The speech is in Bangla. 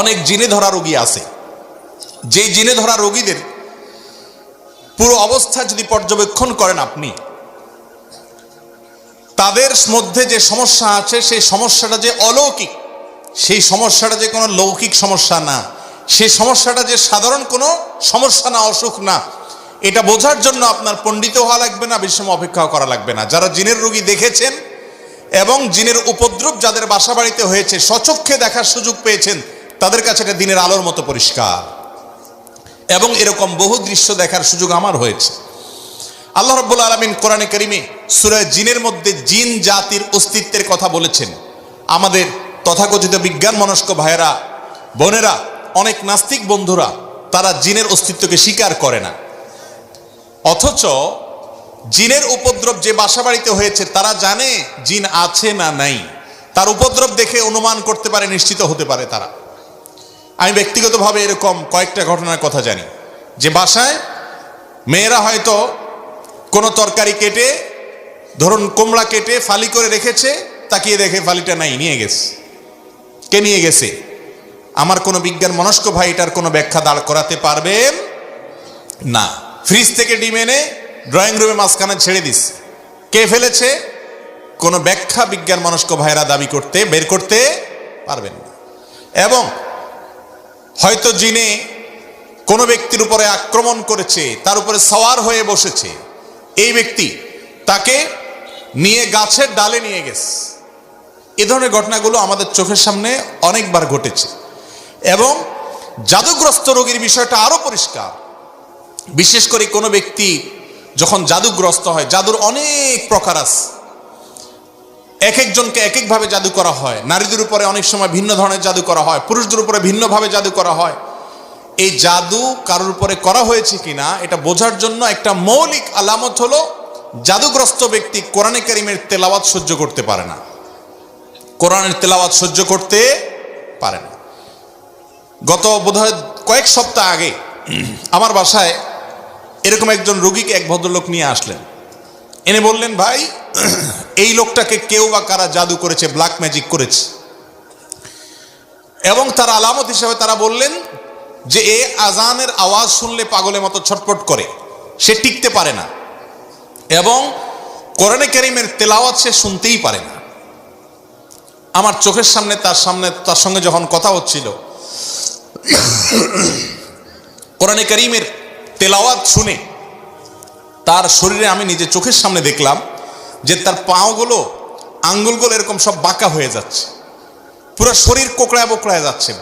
অনেক জিনে ধরা রোগী আছে। যেই জিনে ধরা রোগীদের পুরো অবস্থা যদি পর্যবেক্ষণ করেন আপনি, তাদের মধ্যে যে সমস্যা আছে, সেই সমস্যাটা যে অলৌকিক, সেই সমস্যাটা যে কোনো লৌকিক সমস্যা না। সেই সমস্যাটা যে সাধারণ কোনো সমস্যা না, অসুখ না, এটা বোঝার জন্য আপনার পণ্ডিত হওয়া লাগবে না, বেশি অপেক্ষা করা লাগবে না। যারা জিনের রোগী দেখেছেন এবং জিনের উপদ্রব যাদের বাসা বাড়িতে হয়েছে, সচক্ষে দেখার সুযোগ পেয়েছেন তাদের কাছে এটা দিনের আলোর মতো পরিষ্কার। এবং এরকম বহু দৃশ্য দেখার সুযোগ আমার হয়েছে। আল্লাহ রব্বুল আলমিন কোরআনে করিমে সুরায় জিনের মধ্যে জিন জাতির অস্তিত্বের কথা বলেছেন। আমাদের তথাকথিত বিজ্ঞান মনস্ক ভাইয়েরা, বোনেরা, অনেক নাস্তিক বন্ধুরা, তারা জিনের অস্তিত্বকে স্বীকার করে না। অথচ জিনের উপদ্রব যে বাসা বাড়িতে হয়েছে, তারা জানে জিন আছে না নাই। তার উপদ্রব দেখে অনুমান করতে পারে, নিশ্চিত হতে পারে তারা। আমি ব্যক্তিগতভাবে এরকম কয়েকটা ঘটনার কথা জানি। যে বাসায় মেয়েরা হয়তো কোনো তরকারি কেটে, ধরুন কোমড়া কেটে, ফালি করে রেখেছে, তাকিয়ে দেখে ফালিটা নাই, নিয়ে গেছে। কে নিয়ে গেছে? আমার কোনো বিজ্ঞান মনস্ক ভাই এটার কোনো ব্যাখ্যা দাঁড় করাতে পারবেন না। ফ্রিজ থেকে ডিম এনে ড্রয়িং রুমে মাঝখানে ছেড়ে দিস কে ফেলেছে? কোনো ব্যাখ্যা বিজ্ঞান মনস্ক ভাইরা দাবি করতে, বের করতে পারবেন না। এবং হয়তো জিনে কোনো ব্যক্তির উপরে আক্রমণ করেছে, তার উপরে সওয়ার হয়ে বসেছে। এই ব্যক্তি তাকে নিয়ে গাছের ডালে নিয়ে গেছে। এ ধরনের ঘটনাগুলো আমাদের চোখের সামনে অনেকবার ঘটেছে। এবং জাদুগ্রস্ত রোগীর বিষয়টা আরও পরিষ্কার। বিশেষ করে কোনো ব্যক্তি যখন জাদুগ্রস্ত হয়, জাদুর অনেক প্রকার আছে। এক একজনকে এক একভাবে জাদু করা হয়। নারীদের উপরে অনেক সময় ভিন্ন ধরনের জাদু করা হয়, পুরুষদের উপরে ভিন্নভাবে জাদু করা হয়। এই জাদু কারোর উপরে করা হয়েছে কিনা, এটা বোঝার জন্য একটা মৌলিক আলামত হলো, জাদুগ্রস্ত ব্যক্তি কোরআনে কারিমের তেলাওয়াত সহ্য করতে পারে না। কোরআনের তেলাওয়াত সহ্য করতে পারে না। গত বোধহয় কয়েক সপ্তাহ আগে, আমার বাসায় এরকম একজন রোগীকে এক ভদ্রলোক নিয়ে আসলেন। এনে বললেন, ভাই, এই লোকটাকে কেউ বা কারা জাদু করেছে ব্ল্যাক ম্যাজিক করেছে? এবং তার আলামত হিসাবে তারা বললেন যে, এ আজানের আওয়াজ শুনলে পাগলের মতো ছটপট করে, সে টিকতে পারে না এবং কোরআনে কারিমের তেলাওয়াত সে শুনতেই পারে না। আমার চোখের সামনে, তার সামনে, তার সঙ্গে যখন কথা হচ্ছিল, কোরআনে করিমের তেলাওয়াত শুনে তার শরীরে আমি নিজে চোখের সামনে দেখলাম যে তার পাওগুলো, আঙ্গুলগুলো এরকম সব বাঁকা হয়ে যাচ্ছে। পুরো শরীর কোকড়ায় বোকড়ায় যাচ্ছে।